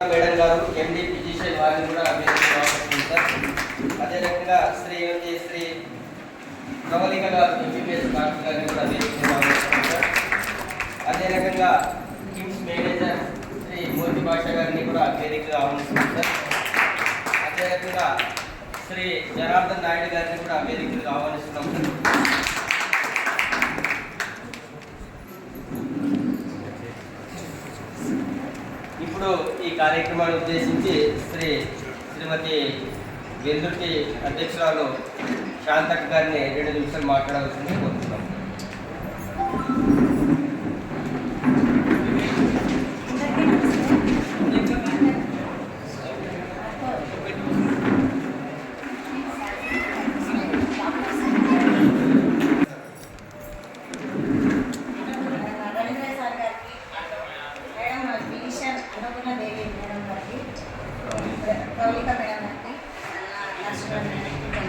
Madam గారు ఎండి physician వారిని కూడా వేదికగా సార్. అదే శ్రీ శ్రీమతి శ్రీ ప్రవళిక గారు ఎంబీబీఎస్ డాక్టర్ గారిని కూడా వేదికగా సార్. అదే రకంగా కిమ్స్ మేనేజర్ శ్రీ మోతి భాష గారిని కూడా వేదికగా ఆహ్వానిస్తున్నాం సార్. అదేవిధంగా శ్రీ జనార్దన్ నాయుడు గారిని కూడా వేదికగా ఆహ్వానిస్తున్నాం సార్. కార్యక్రమాన్ని ఉద్దేశించి శ్రీ శ్రీమతి వెందుర్తి అధ్యక్షురాలు శాంతక్ గారిని రెండు నిమిషాలు మాట్లాడవలసింది కోరుతున్నాం రవీంద్ర సార్ గారికి madam physician Annapurna Devi madam గారికి ప్రౌలిక మేడం గారికి నర్సుల మేడంకి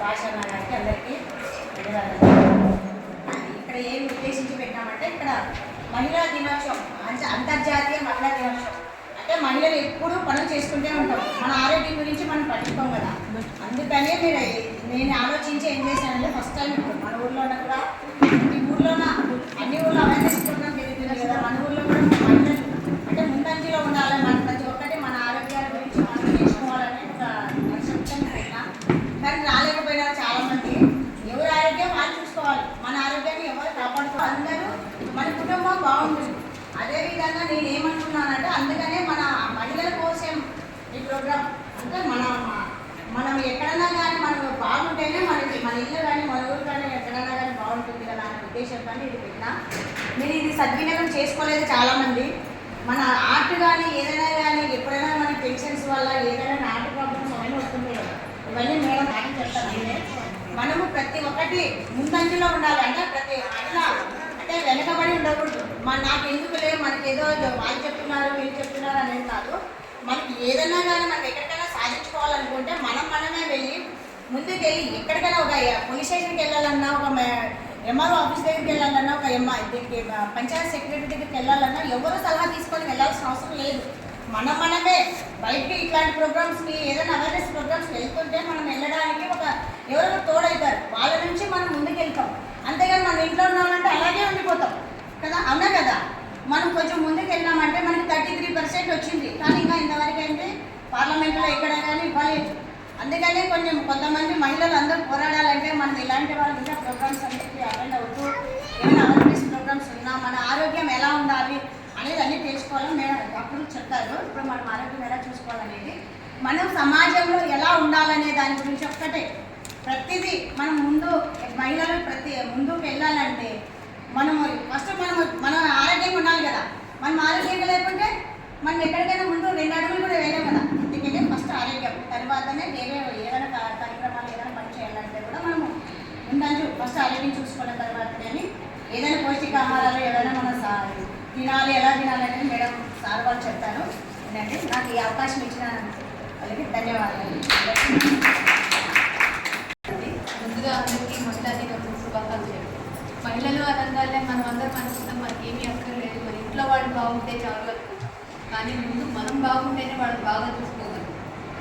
భాష గారికి అందరికీ ధన్యవాదాలు ఇక్కడ ఏం ఉద్దేశించి పెట్టామంటే ఇక్కడ మహిళా దినోత్సవం అంటే అంతర్జాతీయ మహిళా దినోత్సవం. అంటే మహిళలు ఎప్పుడూ పనులు చేసుకుంటూ ఉంటాం మన ఆరోగ్యం గురించి మనం పట్టించుకోం కదా. అందుకనే మీరు నేను ఆలోచించి ఏం చేశానంటే ఫస్ట్ టైం ఇప్పుడు మన ఊర్లోనే కూడా ఈ ఊర్లోన అన్ని ఊళ్ళో అవేర్నెస్ ప్రోగ్రామ్ జరుగుతుంది కదా. మన ఊళ్ళో కూడా మహిళలు అంటే ముందంజలో ఉండాలి మన ప్రతి ఒక్కటి మన ఆరోగ్యాల గురించి మనం నేర్చుకోవాలని ఒక లక్ష్యం పెట్టినా కానీ రాలేకపోయినారు చాలా మంది ఎవరి ఆరోగ్యం వాళ్ళు చూసుకోవాలి మన ఆరోగ్యాన్ని ఎవరు కాపాడుకోవాలి అందరూ మన కుటుంబం బాగుంటుంది. అదేవిధంగా నేను ఏమనుకున్నానంటే అందుకనే మన మహిళల కోసం ఈ ప్రోగ్రామ్ అంటే మన మనం ఎక్కడన్నా కానీ మనం బాగుంటేనే మనకి మన ఇల్లు కానీ మన ఊరు కానీ ఎక్కడన్నా కానీ బాగుంటుంది కదా అనే ఉద్దేశంతో ఇది పెట్టినా. మీరు ఇది సద్వినియోగం చేసుకోలేదు చాలామంది. మన ఆర్ట్ కానీ ఏదైనా కానీ ఎప్పుడైనా మన పెన్షన్స్ వల్ల ఏదైనా ఆర్ట్ ప్రాబ్లమ్స్ అవన్నీ వస్తుంటాయి ఇవన్నీ మేడం కానీ చెప్తాను మనము ప్రతి ఒక్కటి ముందంజలో ఉండాలి. అంటే ప్రతి మహిళ అంటే వెనకబడి ఉండకూడదు. మన నాకు ఎందుకులే మనకి ఏదో వాళ్ళు చెప్తున్నారు వీళ్ళు చెప్తున్నారు అనేది కాదు. మనకి ఏదైనా కానీ మనం ఎక్కడికైనా సాధించుకోవాలనుకుంటే మనం మనమే వెళ్ళి ముందుకు వెళ్ళి ఎక్కడికైనా ఒక పోలీస్ స్టేషన్కి వెళ్ళాలన్నా ఒక ఎంఆర్ఓ ఆఫీస్ దగ్గరికి వెళ్ళాలన్నా ఒక ఎంఆ దీనికి పంచాయత్ సెక్రటరీ దగ్గరికి వెళ్ళాలన్నా ఎవరు సలహా తీసుకొని వెళ్ళాల్సిన అవసరం లేదు. మనం మనమే బయటికి ఇట్లాంటి ప్రోగ్రామ్స్కి ఏదైనా అవేర్నెస్ ప్రోగ్రామ్స్కి వెళ్తుంటే మనం వెళ్ళడానికి ఒక ఎవరో తోడవుతారు వాళ్ళ నుంచి మనం ముందుకు వెళ్తాం అంతేగాని మన ఇంట్లో ఉన్నామంటే అలాగే ఉండిపోతాం. కదా? అవునా కదా? మనం కొంచెం ముందుకు వెళ్ళామంటే మనకి థర్టీ త్రీ పర్సెంట్ వచ్చింది. కానీ ఇంకా ఇంతవరకు ఏంటి? పార్లమెంట్లో ఎక్కడ కానీ ఇవ్వలేదు. అందుకనే కొంచెం కొంతమంది మహిళలు అందరూ పోరాడాలంటే మనం ఇలాంటి వాళ్ళు ఇంకా ప్రోగ్రామ్స్ అన్నిటికీ అటెండ్ అవుతూ ఏమైనా అవేర్నెస్ ప్రోగ్రామ్స్ ఉన్నా మన ఆరోగ్యం ఎలా ఉండాలి అనేది అన్నీ తెలుసుకోవాలని మేడం డాక్టర్లు చెప్తారు ఇప్పుడు మనం ఆరోగ్యం ఎలా చూసుకోవాలనేది. మనం సమాజంలో ఎలా ఉండాలనే దాని గురించి ఒక్కటే. ప్రతిదీ మనం ముందు మహిళలు ప్రతి ముందుకు వెళ్ళాలంటే మనము ఫస్ట్ మనము మనం ఆరోగ్యంగా ఉండాలి కదా మనం ఆరోగ్యంగా లేకుంటే మనం ఎక్కడికైనా ముందు రెండు అడుగులు కూడా వేయలేం కదా. అందుకనే ఫస్ట్ ఆరోగ్యం తర్వాతనే వేరే ఏదైనా కార్యక్రమాలు ఏదైనా పని చేయాలంటే కూడా మనము ముందంజు ఫస్ట్ ఆరోగ్యం చూసుకున్న తర్వాత కానీ ఏదైనా పౌష్టికాహారాలు ఏదైనా మనం తినాలి ఎలా తినాలి అనేది మేడం సార్ వాళ్ళు చెప్తాను ఏంటంటే నాకు ఈ అవకాశం ఇచ్చిన వాళ్ళకి ధన్యవాదాలు. ముందుగా అందరికీ మొదటి దినోత్సవ శుభాకాంక్షలు. మహిళలు అనగానే మనం అందరం అనుకుంటాం మనకి ఏమీ అక్కర్లేదు. ఇంట్లో వాళ్ళు బాగుంటే చాలు అనుకుంటాం. కానీ ముందు మనం బాగుంటేనే వాళ్ళు బాగా చూసుకోగలం.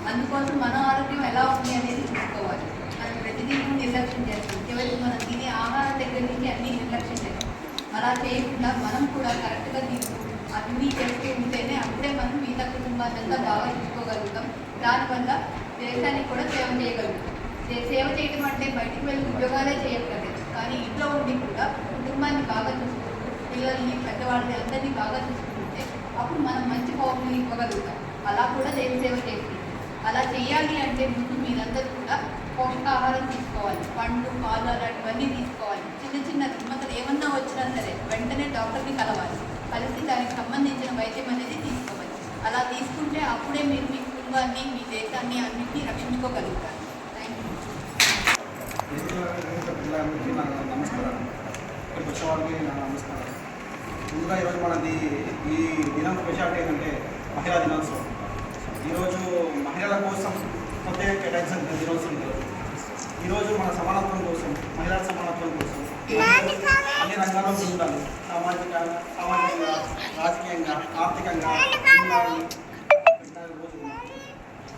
అందుకోసం మన ఆరోగ్యం ఎలా ఉంది అనేది చూసుకోవాలి. మనం ప్రతిదీ నిర్లక్ష్యం చేస్తాం. చివరికి మనం తినే ఆహారం దగ్గర నుంచి అన్నీ నిర్లక్ష్యం చేస్తాం. అలా చేయకుండా మనం కూడా కరెక్ట్గా తీసుకుంటాం అన్నీ చేస్తూ ఉంటేనే అప్పుడే మనం మిగతా కుటుంబాలంతా బాగా చూసుకోగలుగుతాం. దానివల్ల దేశానికి కూడా సేవ చేయగలుగుతాం. సేవ చేయడం అంటే బయటికి వెళ్ళి ఉద్యోగాలే చేయట్లేదు కానీ ఇంట్లో ఉండి కూడా కుటుంబాన్ని బాగా చూసుకుంటాం పిల్లల్ని పెద్దవాళ్ళని అందరినీ బాగా చూసుకుంటే అప్పుడు మనం మంచి పౌరులు ఇవ్వగలుగుతాం. అలా కూడా దేశ సేవ చేస్తుంది అలా చేయాలి అంటే ముందు మీరందరూ కూడా పోషకాహారం తీసుకోవాలి. పండ్లు పాలు అలాంటివన్నీ తీసుకోవాలి. చిన్న చిన్న రుగ్మతలు ఏమన్నా వచ్చినా సరే వెంటనే డాక్టర్ని కలవాలి. కలిసి దానికి సంబంధించిన వైద్యం అనేది తీసుకోవాలి. అలా తీసుకుంటే అప్పుడే మీరు మీ కుటుంబాన్ని మీ దేశాన్ని అన్నింటినీ రక్షించుకోగలుగుతారు. థ్యాంక్ యూ నమస్కారం వాళ్ళకి నమస్కారం ముందుగా ఈరోజు మనది ఈ దినం స్పెషాలిటీ ఏంటంటే మహిళా దినోత్సవం. ఈరోజు మహిళల కోసం కొత్తగా కేటాయించిన దినోత్సవం ఈరోజు ఈరోజు మన సమానత్వం కోసం మహిళల సమానత్వం కోసం అన్ని రంగాల్లో ఉండాలి సామాజిక సామాజికంగా రాజకీయంగా ఆర్థికంగా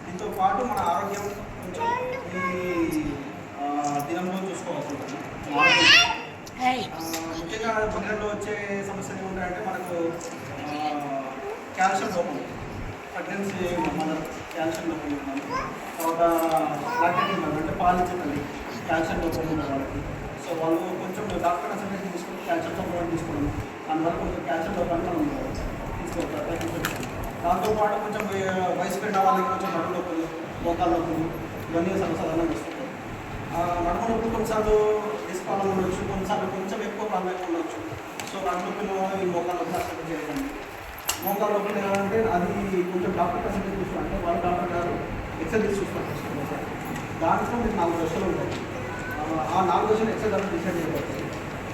దీంతో పాటు మన ఆరోగ్యం కొంచెం ఈ దినంలో చూసుకోవాల్సి ఉంటుంది. ఇంకా గుండెల్లో వచ్చే సమస్యలు ఏముంటాయంటే మనకు క్యాల్షియం లోపం ప్రెగ్నెన్సీ మన క్యాల్షియం లోపం ఉంటుంది తర్వాత లాక్టేటింగ్ అంటే పాలించే తల్లి క్యాల్షియం లోపం ఉంటుంది వాళ్ళకి. సో వాళ్ళు కొంచెం డాక్టర్ కన్సల్టేషన్ తీసుకుని క్యాల్షియం లోపం తీసుకోవడం అందువల్ల కొంచెం క్యాల్షియం లోపం మనం తీసుకోవచ్చు. తగ్గించవచ్చు దాంతోపాటు కొంచెం వయసు పెట్టిన వాళ్ళకి కొంచెం నడుము నొప్పులు మోకాళ్ళ నొప్పులు ఇవన్నీ సమస్యలు అన్నీ వస్తుంటాయి. నడుము నొప్పులు కొన్నిసార్లు డిస్పాలం ఉండొచ్చు కొన్నిసార్లు కొంచెం ఎక్కువ ప్రాబ్లం ఉండొచ్చు. సో నడుము నొప్పులు ఈ మోకాలు నొప్పులు అసలు మోకాలు మోకాళ్ళ నొప్పులు అది కొంచెం డాక్టర్ కన్సల్ట్ చూస్తాను అంటే వాళ్ళ డాక్టర్ గారు ఎక్సర్సైజ్ చూస్తారు దాంట్లో మీకు నాలుగు దశలు ఉంటాయి. ఆ, నాలుగు దశలు ఎక్సర్సైజ్ అనేది డిసైడ్ చేయబడతాయి.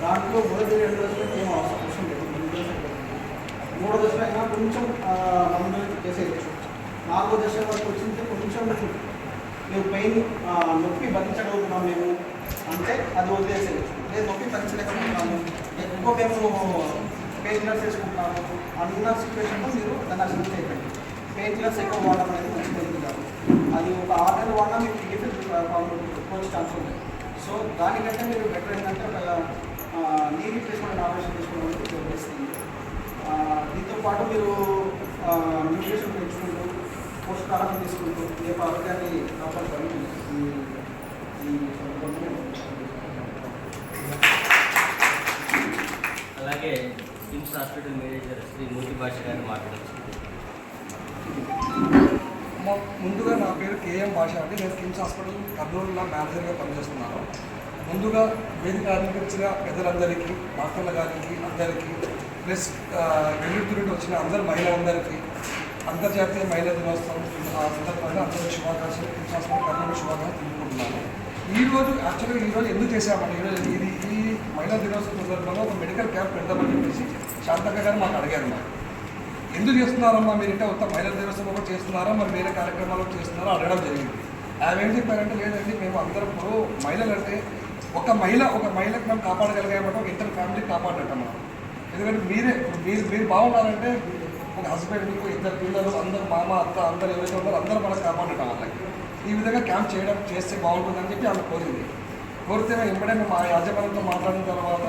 దాంట్లో మొదటి రెండు దశలు ఏం అవసరం? అవసరం లేదు. రెండు దశలు మూడో దశలో అయినా కొంచెం ఆ, మందు చేసేయచ్చు. నాలుగో దశ వరకు వచ్చింది కొంచెం మేము పెయిన్ ఆ, నొప్పి భరించగలుగుతున్నాం మేము. ఉంటే అది వదిలేసేది లేదు నొప్పి భరించలేకపోతున్నాము ఎక్కువ మేము పెయిన్ కిల్లర్స్ వేసుకుంటున్నాము అన్న సిచ్యువేషన్లో మీరు దాన్ని అసలు చేయకండి. పెయిన్ కిల్లర్స్ ఎక్కువ వాడడం అనేది మంచిది కాదు. అది ఒక ఆరు నెలలు వాడినా మీకు డిఫెక్ట్ వచ్చే ఛాన్స్ ఉంది సో దానికంటే మీరు బెటర్ ఏంటంటే ఒక నీ రీప్లేస్మెంట్ ఆపరేషన్ చేసుకోవడం అనేది ఉపయోగిస్తుంది. దీంతో పాటు మీరు న్యూట్రిషన్ పెంచుకుంటూ పోషకాహారం తీసుకుంటూ రేపు ఆరోగ్యాన్ని కాపాడుకోవాలి అలాగే KIMS hospital manager Shri Murthy Bhasha గారిని మాట్లాడచ్చు మా- ముందుగా నా పేరు కేఎం భాష అండి. నేను కిమ్స్ హాస్పిటల్ కర్నూలులో మేనేజర్గా పనిచేస్తున్నాను. ముందుగా వేదిక అలంకరించిన పెద్దలందరికీ డాక్టర్ల గారికి అందరికీ ప్లస్ వెల్లుడి నుండి వచ్చిన అందరు మహిళలందరికీ అంతర్జాతీయ మహిళా దినోత్సవం సందర్భంగా అందరికీ శుభాకాంక్షలు. కిమ్స్ హాస్పిటల్ కర్నూలు శుభాకాంక్షలు తెలుపుకుంటున్నాను. ఈ రోజు యాక్చువల్గా ఈ రోజు ఎందుకు చేశామని ఈరోజు ఇది ఈ మహిళా దినోత్సవం సందర్భంగా ఒక మెడికల్ క్యాంప్ పెడదామని చెప్పేసి శాంతక్క గారు మాకు అడిగారు మా ఎందుకు చేస్తున్నారమ్మా మీరు ఇంకా ఉత్త మహిళా దినోత్సవం కూడా చేస్తున్నారా? మరి వేరే కార్యక్రమాలు చేస్తున్నారా? అడగడం జరిగింది. ఆమె ఏం చెప్పారంటే లేదండి మేము అందరం ఇప్పుడు మహిళలు అంటే ఒక మహిళ ఒక మహిళకు మేము కాపాడగలిగామంటే ఒక ఇద్దరు ఫ్యామిలీ కాపాడటం మనం ఎందుకంటే మీరే మీరు మీరు బాగున్నారంటే ఒక హస్బెండ్ మీకు ఇద్దరు పిల్లలు అందరు మామ అత్త అందరు ఎవరైతే ఉన్నారో అందరూ మనకు కాపాడటం వాళ్ళకి ఈ విధంగా క్యాంప్ చేయడం చేస్తే బాగుంటుందని చెప్పి ఆమె కోరింది. కోరితే మేము వెంబడే మా యాజమాన్యంతో మాట్లాడిన తర్వాత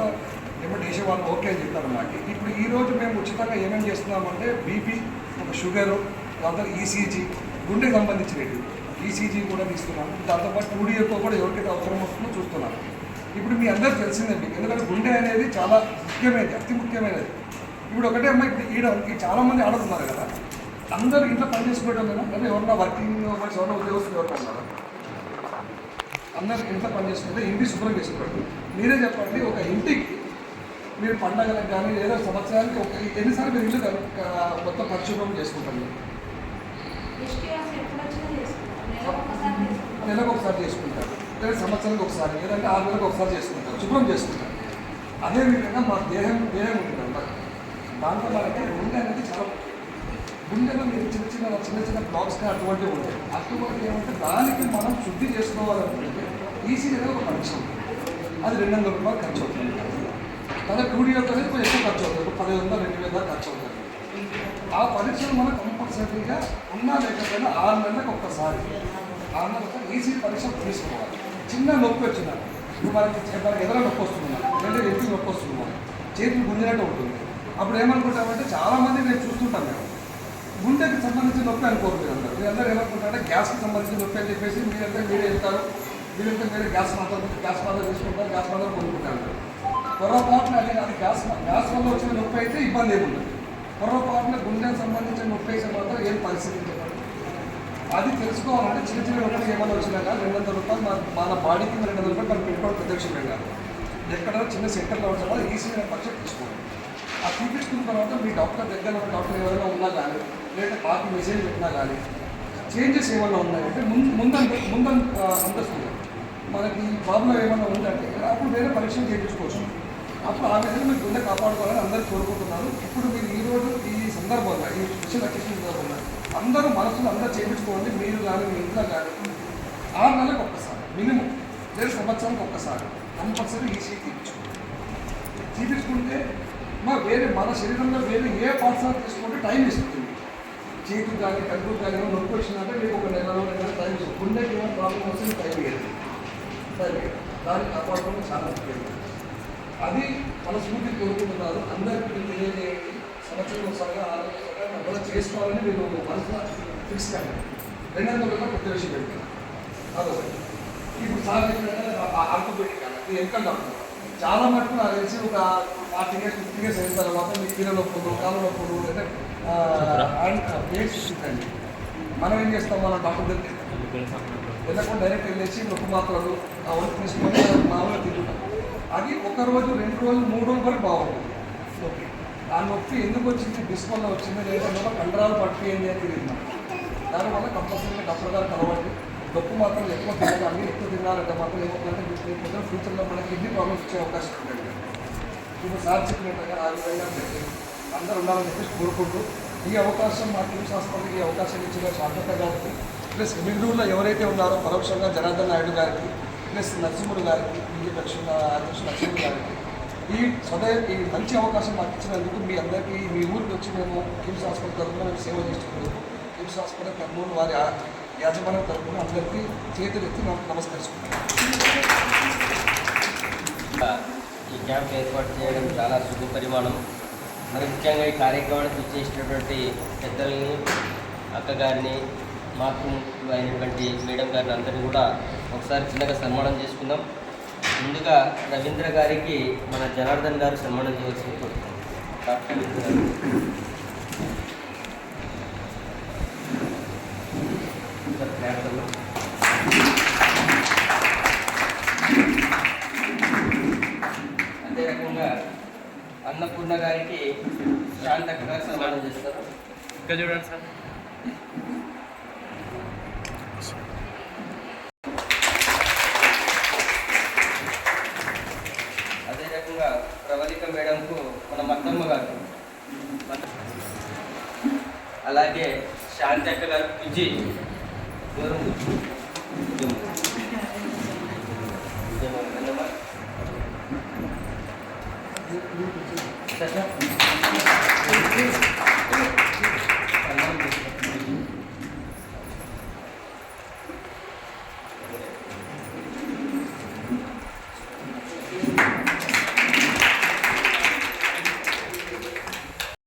ఏమంటే వేసే వాళ్ళు ఓకే అని నాకు ఇప్పుడు ఈ రోజు మేము ఉచితంగా ఏమేమి చేస్తున్నామంటే బీపీ ఒక షుగరు తర్వాత ఈసీజీ గుండెకి సంబంధించినవి. ఈసీజీ కూడా తీసుకున్నాము. దాంతోపాటు టూ కూడా ఎవరికైతే అవసరం వస్తుందో చూస్తున్నాము ఇప్పుడు మీ అందరికీ తెలిసిందండి ఎందుకంటే గుండె అనేది చాలా ముఖ్యమైనది అతి ముఖ్యమైనది. ఇప్పుడు ఒకటే అమ్మాయి ఇప్పుడు ఈడ చాలామంది ఆడుతున్నారు కదా. అందరూ ఇంట్లో పని చేసుకోవడం కదా లేదా ఎవరన్నా వర్కింగ్ ఉమెన్స్ ఎవరన్నా ఉద్యోగస్తులు ఎవరన్నా ఉన్నారా? అందరు ఇంట్లో పని చేసుకుంటే ఇంటి శుభ్రం చేసుకోండి మీరే చెప్పండి ఒక ఇంటికి మీరు పండగలకు కానీ ఏదో సంవత్సరానికి ఒక ఎన్నిసార్లు మీరు ఇల్లు మొత్తం పరిశుభ్రం చేసుకుంటారు? నెలకు ఒకసారి చేసుకుంటారు. లేదా సంవత్సరానికి ఒకసారి లేదంటే ఆరు నెలలకు ఒకసారి చేసుకుంటారు. శుభ్రం చేసుకుంటారు. అదేవిధంగా మా దేహం దేహం ఉంటుంది దాంట్లో మనకి గుండె అనేది చాలా గుండెలో మీరు చిన్న చిన్న చిన్న చిన్న బ్లాక్స్ అటువంటివి ఉంటాయి. అటువంటి ఏమంటే దానికి మనం శుద్ధి చేసుకోవాలనుకుంటే ఈజీగా ఒక పరీక్ష ఉంటుంది అది రెండు వందల రూపాయలు ఖర్చు అవుతుంది. కానీ టూడియో అనేది కొంచెం ఎక్కువ ఖర్చు అవుతుంది. ఒక పదిహేను వందలు రెండు వేల ఖర్చు అవుతుంది. ఆ పరీక్షలు మనం కంపల్సరీగా ఉన్నా లేకపోయినా ఆరు నెలలకు ఒక్కసారి. ఆరు నెలలకు ఈజీ పరీక్ష తీసుకోవాలి. చిన్న నొప్పి వచ్చిన ఇప్పుడు మనకి మనకి ఎదుర నొప్పి వస్తుంది లేదా ఎత్తి నొప్పి వస్తుంది చేతులు గుంజినట్టు ఉంటుంది. అప్పుడు ఏమనుకుంటామంటే చాలామంది నేను చూస్తుంటాం మేము గుండెకి సంబంధించిన నొప్పి అనుకోరు అందరూ మీరు అందరూ ఏమనుకుంటారంటే గ్యాస్కి సంబంధించిన నొప్పి అని చెప్పేసి మీరంతా మీరే వెళ్తారు మీరంతా మీరే గ్యాస్ మాత్రం గ్యాస్ మాత్రం తీసుకుంటారు గ్యాస్ మాత్రం కొనుక్కుంటారు. పొరపాటున అదే అది గ్యాస్ గ్యాస్ వల్ల వచ్చిన నొప్పి అయితే ఇబ్బంది ఏముండదు. పొరపాటున గుండెకి సంబంధించిన నొప్పి అయితే మాత్రం ఏం పరిస్థితి అది తెలుసుకోవాలంటే చిన్న చిన్న రూపాయలు ఏమైనా వచ్చినా కానీ రెండు వందల రూపాయలు మన మన బాడీకి రెండు వందల రూపాయలు మనం పెట్టుకోవడం ప్రత్యక్షమే కాదు. ఎక్కడ చిన్న సెంటర్లో ఉంటుందో ఈసీ పక్షం తీసుకోవాలి. ఆ చూపించుకున్న తర్వాత మీ డాక్టర్ దగ్గర ఉన్న డాక్టర్ ఎవరైనా ఉన్నా కానీ లేదా పార్టీ మెసేజ్ పెట్టినా కానీ చేంజెస్ ఏమైనా ఉన్నాయంటే ముందు ముందంత ముందంత అంతస్తుంది మనకి ప్రాబ్లం ఏమైనా ఉందంటే అప్పుడు వేరే పరీక్షలు చేయించుకోవచ్చు. అప్పుడు ఆ విధంగా మీరు గుండె కాపాడుకోవాలని అందరూ కోరుకుంటున్నారు. ఇప్పుడు మీరు ఈ రోజు ఈ సందర్భంగా ఈ విషయం అకేషన్ సందర్భంగా అందరూ మనసులో అందరూ చేయించుకోండి. మీరు కానీ మీ ఇంట్లో కానీ ఆరు నెలలకు ఒక్కసారి మినిమం లేదా సంవత్సరానికి ఒక్కసారి కంపల్సరీ ఈసీ తీపించుకోండి తీపించుకుంటే వేరే మన శరీరంలో వేరే ఏ పార్ట్స్ తీసుకుంటే టైం ఇస్తుంది. చేతులు కానీ కడుపు కానీ నొప్పి వచ్చిందంటే మీకు ఒక నెల రెండు నెలలు టైం ఇస్తుంది. గుండెకి ఏమైనా ప్రాబ్లం వస్తే టైం ఇవ్వదు టైం దాన్ని కాపాడుకోవడం చాలా ముఖ్యం. అది మనస్ఫూర్తి కోరుకుంటున్నారు. అందరికీ తెలియజేయండి. సంవత్సరం ఒకసారిగా ఆరోగ్యంగా అలా చేసుకోవాలని మీరు మనసులో ఫిక్స్ కానీ రెండో ఒకటి కొత్త విషయం పెట్టాను అదొకటి ఇప్పుడు సార్ ఆర్థోపెడిక్ ఇది ఎంత డాక్టర్. చాలా మటుకు నాకు తెలిసి ఒక ఫార్టీ ఇయర్స్ ఫిఫ్టీ ఇయర్స్ అయిన తర్వాత మీ కీళ్ళ నొప్పులు కాళ్ళ నొప్పులు అంటే చూడండి మనం ఏం చేస్తాం మన డాక్టర్ దగ్గర వెళ్ళకుండా డైరెక్ట్ వెళ్ళేసి నొప్పి మాత్రలు ఆ ఒంటి తీసుకొని మామూలుగా తింటున్నాం అది ఒక రోజు రెండు రోజులు మూడు రోజుల వరకు బాగుంటుంది. నొప్పి ఆ నొప్పి ఎందుకు వచ్చింది? డిస్క్ వల్ల వచ్చింది లేదంటే కండరాలు పట్టిపోయింది అని తెలియదు. దానివల్ల కంపల్సరీగా డాక్టర్ గారు కలవండి తప్పు మాత్రం ఎక్కువ అన్ని ఎక్కువ తినాలంటే మాత్రం ఏమవుతుందంటే మీకు ఫ్యూచర్లో మనకి కిడ్నీ ప్రాబ్లమ్స్ వచ్చే అవకాశం ఉంటుంది ఇప్పుడు సార్ చెప్పినట్టుగా ఆ విధంగా అందరూ ఉండాలని చెప్పేసి కోరుకుంటూ ఈ అవకాశం మా టీమ్స్ హాస్పిటల్కి ఈ అవకాశం ఇచ్చిన స్వాగత గారికి ప్లస్ మిగుడులో ఎవరైతే ఉన్నారో పరోక్షంగా జనార్దన్ నాయుడు గారికి ప్లస్ నరసింహుడు గారికి బీజేపీ అధ్యక్షుడు అధ్యక్షుడు నరసింహుడు గారికి ఈ సదయ ఈ మంచి అవకాశం మాకు ఇచ్చినందుకు మీ అందరికీ మీ ఊరికి వచ్చి మేము కిమ్స్ హాస్పిటల్ తరఫున మేము సేవ చేస్తున్నందుకు కిమ్స్ హాస్పిటల్ కర్నూలు వారి యాజమాన్యం తరఫున అందరికీ చేతులు ఎత్తి నమ- ఈ క్యాంప్ ఏర్పాటు చేయడం చాలా శుభ పరిమాణం. మరి ముఖ్యంగా ఈ కార్యక్రమానికి చేసినటువంటి పెద్దల్ని అక్కగారిని మాకు అయినటువంటి మేడం గారిని అందరినీ కూడా ఒకసారి చిన్నగా సన్మానం చేసుకుందాం. ముందుగా రవీంద్ర గారికి మన జనార్దన్ గారు సన్మానం చేయవలసింది కోరుతున్నాం డాక్టర్ ప్రార్థనలు. అదే రకంగా అన్నపూర్ణ గారికి శాంతక్క గారు సన్మానం చేస్తారు. ఇంకా చూడండి సార్. అదే రకంగా ప్రవళిక మేడంకు మన మద్దమ్మ గారు. అలాగే శాంతక్క గారు విజయ్